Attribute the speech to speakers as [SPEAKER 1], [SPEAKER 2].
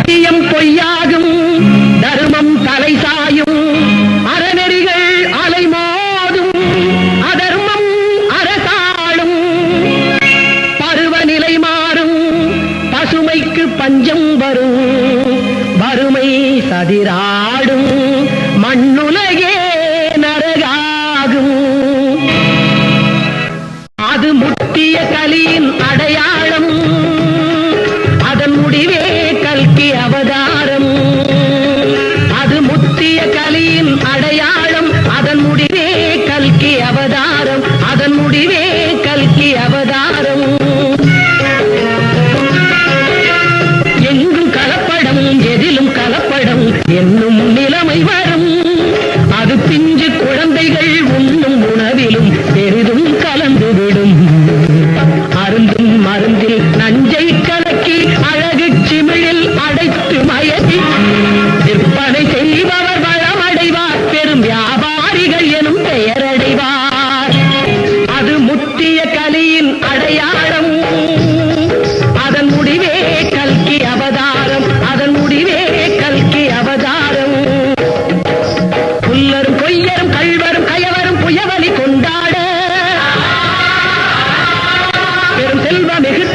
[SPEAKER 1] சத்தியம் பொய்யாகும் தர்மம் தலை சாயும் அறநெறிகள் அலைமோதும் அதர்மம் அரசாளும். பருவநிலை மாறும் பசுமைக்கு பஞ்சம் வரும் வறுமை சதிராடும் மண்ணுலகே நரகாகும். அது முத்திய கலியின் அடையாளம் கல்கி அவதாரம். அதன் முடிவே கல்கி அவதாரம். எங்கும் கலப்படம் எதிலும் கலப்படம் என்னும் நிலைமை வரும். அது பிஞ்சு குழந்தைகள் உண்ணும் உணவிலும் பெரிதும் கலந்துவிடும். அருந்தும் மருந்தில் நஞ்சை கலக்கி அழகு சிமிழில் அடைத்து மயக்கி விற்பனை செய்பவர் வளமடைவார். பெரும் வியாபாரிகள் எனும் அடையாளம். அதன் முடிவே கல்கி அவதாரம். அதன் முடிவே கல்கி அவதாரம். புல்லரும் பொய்யரும் கல்வரும் கயவரும் புயவலி கொண்டாட. பெரும் செல்வம் மிகு